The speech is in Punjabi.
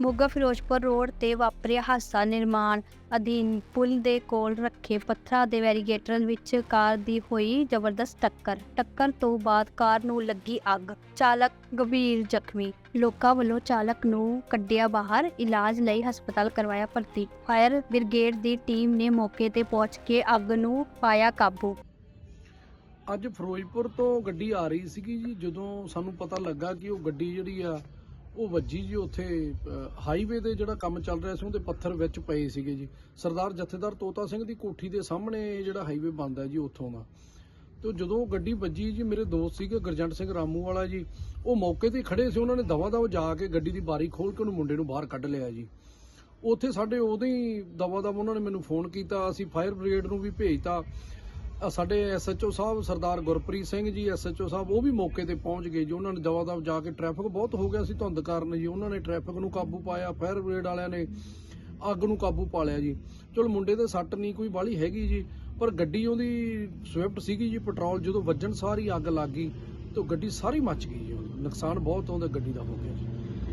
ਮੋਗਾ ਫਿਰੋਜ਼ਪੁਰ ਰੋਡ ਤੇ ਵਾਪਰਿਆ ਹਾਦਸਾ। ਨਿਰਮਾਣ ਅਧੀਨ ਪੁਲ ਦੇ ਕੋਲ ਰੱਖੇ ਪੱਥਰਾਂ ਦੇ ਵੈਰੀਗੇਟਰ ਵਿੱਚ ਕਾਰ ਦੀ ਹੋਈ ਜ਼ਬਰਦਸਤ ਟੱਕਰ। ਟੱਕਰ ਤੋਂ ਬਾਅਦ ਕਾਰ ਨੂੰ ਲੱਗੀ ਅੱਗ। ਚਾਲਕ ਗੰਭੀਰ ਜ਼ਖਮੀ। ਲੋਕਾਂ ਵੱਲੋਂ ਚਾਲਕ ਨੂੰ ਕੱਢਿਆ ਬਾਹਰ। ਇਲਾਜ ਲਈ ਹਸਪਤਾਲ ਕਰਵਾਇਆ ਭਰਤੀ। ਫਾਇਰ ਬ੍ਰਿਗੇਡ ਦੀ ਟੀਮ ਨੇ ਮੌਕੇ ਤੇ ਪਹੁੰਚ ਕੇ ਅੱਗ ਨੂੰ ਪਾਇਆ ਕਾਬੂ। ਅੱਜ ਫਿਰੋਜ਼ਪੁਰ ਤੋਂ ਗੱਡੀ ਆ ਰਹੀ ਸੀਗੀ ਜੀ। ਜਦੋਂ ਸਾਨੂੰ ਪਤਾ ਲੱਗਾ ਕਿ ਉਹ ਗੱਡੀ ਜਿਹੜੀ ਆ ਉਹ ਵੱਜੀ ਜੀ ਉੱਥੇ ਹਾਈਵੇ ਦੇ ਜਿਹੜਾ ਕੰਮ ਚੱਲ ਰਿਹਾ ਸੀ, ਉਹਦੇ ਪੱਥਰ ਵਿੱਚ ਪਏ ਸੀਗੇ ਜੀ। ਸਰਦਾਰ ਜਥੇਦਾਰ ਤੋਤਾ ਸਿੰਘ ਦੀ ਕੋਠੀ ਦੇ ਸਾਹਮਣੇ ਜਿਹੜਾ ਹਾਈਵੇ ਬੰਦ ਜੀ ਉੱਥੋਂ ਦਾ। ਤੇ ਜਦੋਂ ਗੱਡੀ ਵੱਜੀ ਜੀ, ਮੇਰੇ ਦੋਸਤ ਸੀਗੇ ਗੁਰਜੰਟ ਸਿੰਘ ਰਾਮੂ ਵਾਲਾ ਜੀ, ਉਹ ਮੌਕੇ ਤੇ ਹੀ ਖੜੇ ਸੀ, ਉਹਨਾਂ ਨੇ ਦਵਾ ਦਵ ਜਾ ਕੇ ਗੱਡੀ ਦੀ ਬਾਰੀ ਖੋਲ ਕੇ ਉਹਨੂੰ ਮੁੰਡੇ ਨੂੰ ਬਾਹਰ ਕੱਢ ਲਿਆ ਜੀ। ਉੱਥੇ ਸਾਡੇ ਉਦੋਂ ਹੀ ਦਵਾ ਦਵ ਉਹਨਾਂ ਨੇ ਮੈਨੂੰ ਫੋਨ ਕੀਤਾ, ਅਸੀਂ ਫਾਇਰ ਬ੍ਰਿਗੇਡ ਨੂੰ ਵੀ ਭੇਜਤਾ। ਸਾਡੇ ਐਸਐਚਓ ਸਾਹਿਬ ਸਰਦਾਰ ਗੁਰਪ੍ਰੀਤ ਸਿੰਘ ਜੀ ਐਸਐਚਓ ਸਾਹਿਬ ਉਹ ਵੀ ਮੌਕੇ ਤੇ ਪਹੁੰਚ ਗਏ ਜੀ। ਉਹਨਾਂ ਨੇ ਦਵਾ ਦਵ ਜਾ ਕੇ ਟ੍ਰੈਫਿਕ ਬਹੁਤ ਹੋ ਗਿਆ ਸੀ, ਧੁੰਦ ਕਾਰਨ ਜੀ। ਉਹਨਾਂ ਨੇ ਟ੍ਰੈਫਿਕ ਨੂੰ ਕਾਬੂ ਪਾਇਆ, ਫਾਇਰ ਬ੍ਰਿਗੇਡ ਵਾਲਿਆਂ ਨੇ ਅੱਗ ਨੂੰ ਕਾਬੂ ਪਾ ਲਿਆ ਜੀ। ਚਲੋ ਮੁੰਡੇ ਦੇ ਸੱਟ ਨਹੀਂ ਕੋਈ ਬਾਲੀ ਹੈਗੀ ਜੀ, ਪਰ ਗੱਡੀ ਉਹਦੀ ਸਵਿਫਟ ਸੀਗੀ ਜੀ, ਪੈਟਰੋਲ ਜਦੋਂ ਵੱਜਣ ਸਾਰੀ ਅੱਗ ਲੱਗ ਗਈ, ਤੇ ਗੱਡੀ ਸਾਰੀ ਮੱਚ ਗਈ ਜੀ। ਨੁਕਸਾਨ ਬਹੁਤ ਉਹਦਾ ਗੱਡੀ ਦਾ ਹੋ ਗਿਆ ਜੀ।